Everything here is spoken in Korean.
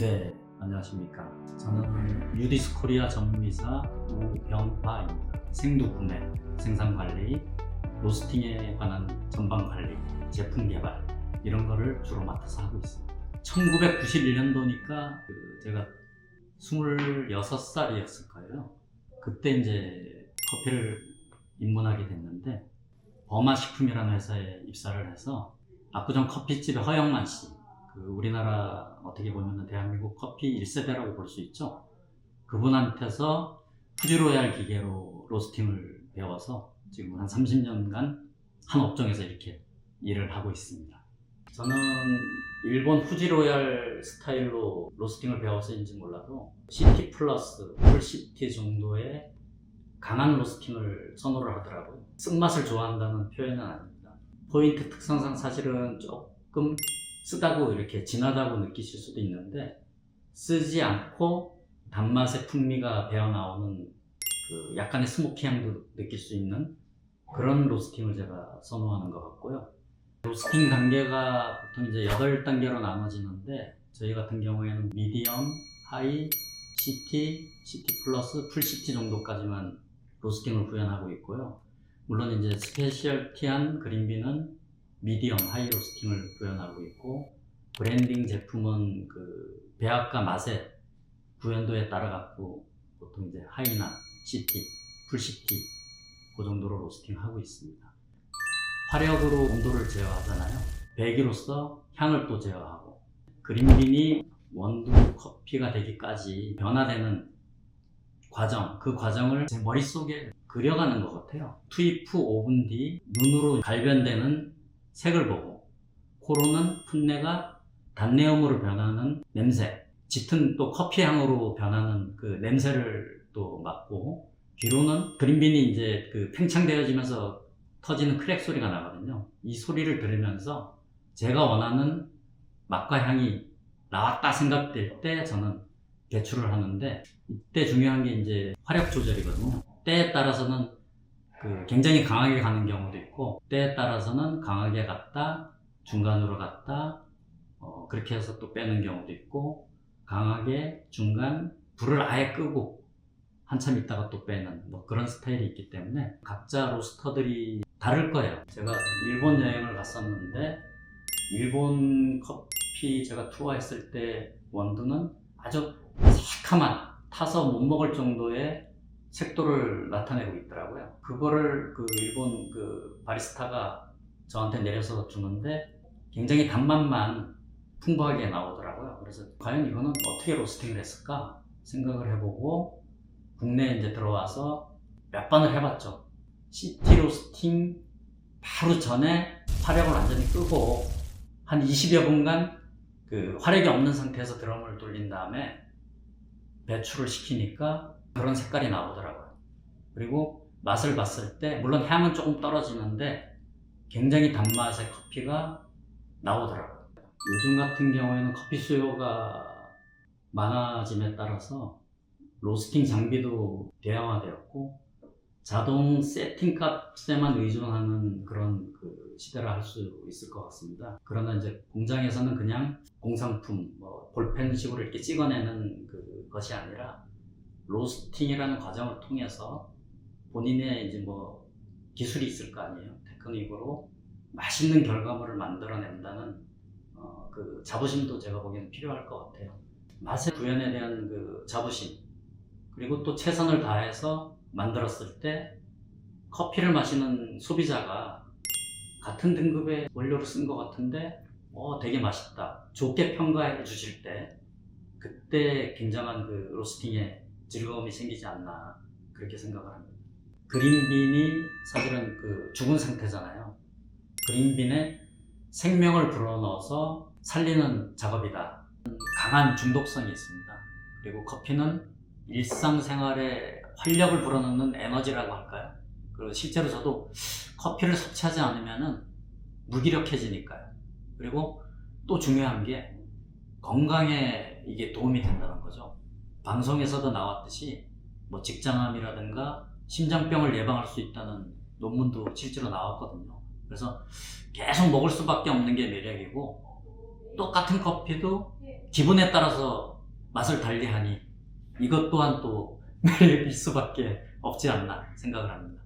네, 안녕하십니까. 저는 유디스 코리아 전문이사 우병화입니다. 생두 구매, 생산 관리, 로스팅에 관한 전방 관리, 제품 개발 이런 거를 주로 맡아서 하고 있습니다. 1991년도니까 제가 26살이었을 거예요. 그때 이제 커피를 입문하게 됐는데 버마 식품이라는 회사에 입사를 해서 압구정 커피집의 허영만 씨, 그 우리나라 어떻게 보면 대한민국 커피 1세대라고 볼 수 있죠. 그분한테서 푸지로얄 기계로 로스팅을 배워서 지금 한 30년간 한 업종에서 이렇게 일을 하고 있습니다. 저는 일본 후지로얄 스타일로 로스팅을 배워서인지 몰라도 CT 플러스, 풀CT 정도의 강한 로스팅을 선호를 하더라고요. 쓴맛을 좋아한다는 표현은 아닙니다. 포인트 특성상 사실은 조금 쓰다고 이렇게 진하다고 느끼실 수도 있는데 쓰지 않고 단맛의 풍미가 배어 나오는 그 약간의 스모키 향도 느낄 수 있는 그런 로스팅을 제가 선호하는 것 같고요. 로스팅 단계가 보통 이제 8단계로 나눠지는데 저희 같은 경우에는 미디엄, 하이, CT, CT 플러스, 풀 CT 정도까지만 로스팅을 구현하고 있고요. 물론 이제 스페셜티한 그린비는 미디엄, 하이 로스팅을 구현하고 있고 브랜딩 제품은 그 배합과 맛의 구현도에 따라 갖고 보통 이제 하이나 CT, 풀 CT 그 정도로 로스팅하고 있습니다. 화력으로 온도를 제어하잖아요. 배기로서 향을 또 제어하고 그린빈이 원두 커피가 되기까지 변화되는 과정, 그 과정을 제 머릿속에 그려가는 것 같아요. 투입 후 5분 뒤 눈으로 갈변되는 색을 보고 코로는 풋내가 단내음으로 변하는 냄새 짙은 또 커피 향으로 변하는 그 냄새를 또 맡고 귀로는 그린빈이 이제 그 팽창되어지면서 터지는 크랙 소리가 나거든요. 이 소리를 들으면서 제가 원하는 맛과 향이 나왔다 생각될 때 저는 배출을 하는데 이때 중요한 게 이제 화력 조절이거든요. 때에 따라서는 그 굉장히 강하게 가는 경우도 있고 때에 따라서는 강하게 갔다 중간으로 갔다 어, 그렇게 해서 또 빼는 경우도 있고 강하게 중간 불을 아예 끄고 한참 있다가 또 빼는 뭐 그런 스타일이 있기 때문에 각자 로스터들이 다를 거예요. 제가 일본 여행을 갔었는데 일본 커피 제가 투어했을 때 원두는 아주 새카만 타서 못 먹을 정도의 색도를 나타내고 있더라고요. 그거를 그 일본 그 바리스타가 저한테 내려서 주는데 굉장히 단맛만 풍부하게 나오더라고요. 그래서 과연 이거는 어떻게 로스팅을 했을까 생각을 해보고 국내에 이제 들어와서 몇 번을 해봤죠. 시티 로스팅 바로 전에 화력을 완전히 끄고 한 20여 분간 그 화력이 없는 상태에서 드럼을 돌린 다음에 배출을 시키니까 그런 색깔이 나오더라고요. 그리고 맛을 봤을 때 물론 향은 조금 떨어지는데 굉장히 단맛의 커피가 나오더라고요. 요즘 같은 경우에는 커피 수요가 많아짐에 따라서 로스팅 장비도 대형화되었고 자동 세팅 값에만 의존하는 그런 그 시대라 할 수 있을 것 같습니다. 그러나 이제 공장에서는 그냥 공상품, 뭐 볼펜식으로 이렇게 찍어내는 그 것이 아니라 로스팅이라는 과정을 통해서 본인의 이제 뭐 기술이 있을 거 아니에요. 테크닉으로 맛있는 결과물을 만들어낸다는 어, 그 자부심도 제가 보기에는 필요할 것 같아요. 맛의 구현에 대한 그 자부심 그리고 또 최선을 다해서 만들었을 때 커피를 마시는 소비자가 같은 등급의 원료를 쓴 것 같은데 어 되게 맛있다 좋게 평가해 주실 때 그때 굉장한 그 로스팅에 즐거움이 생기지 않나 그렇게 생각을 합니다. 그린빈이 사실은 그 죽은 상태잖아요. 그린빈에 생명을 불어넣어서 살리는 작업이다. 강한 중독성이 있습니다. 그리고 커피는 일상생활에 활력을 불어넣는 에너지라고 할까요? 그리고 실제로 저도 커피를 섭취하지 않으면 무기력해지니까요. 그리고 또 중요한 게 건강에 이게 도움이 된다는 거죠. 방송에서도 나왔듯이 뭐 직장암이라든가 심장병을 예방할 수 있다는 논문도 실제로 나왔거든요. 그래서 계속 먹을 수밖에 없는 게 매력이고 똑같은 커피도 기분에 따라서 맛을 달리하니 이것 또한 또 매력일 수밖에 없지 않나 생각을 합니다.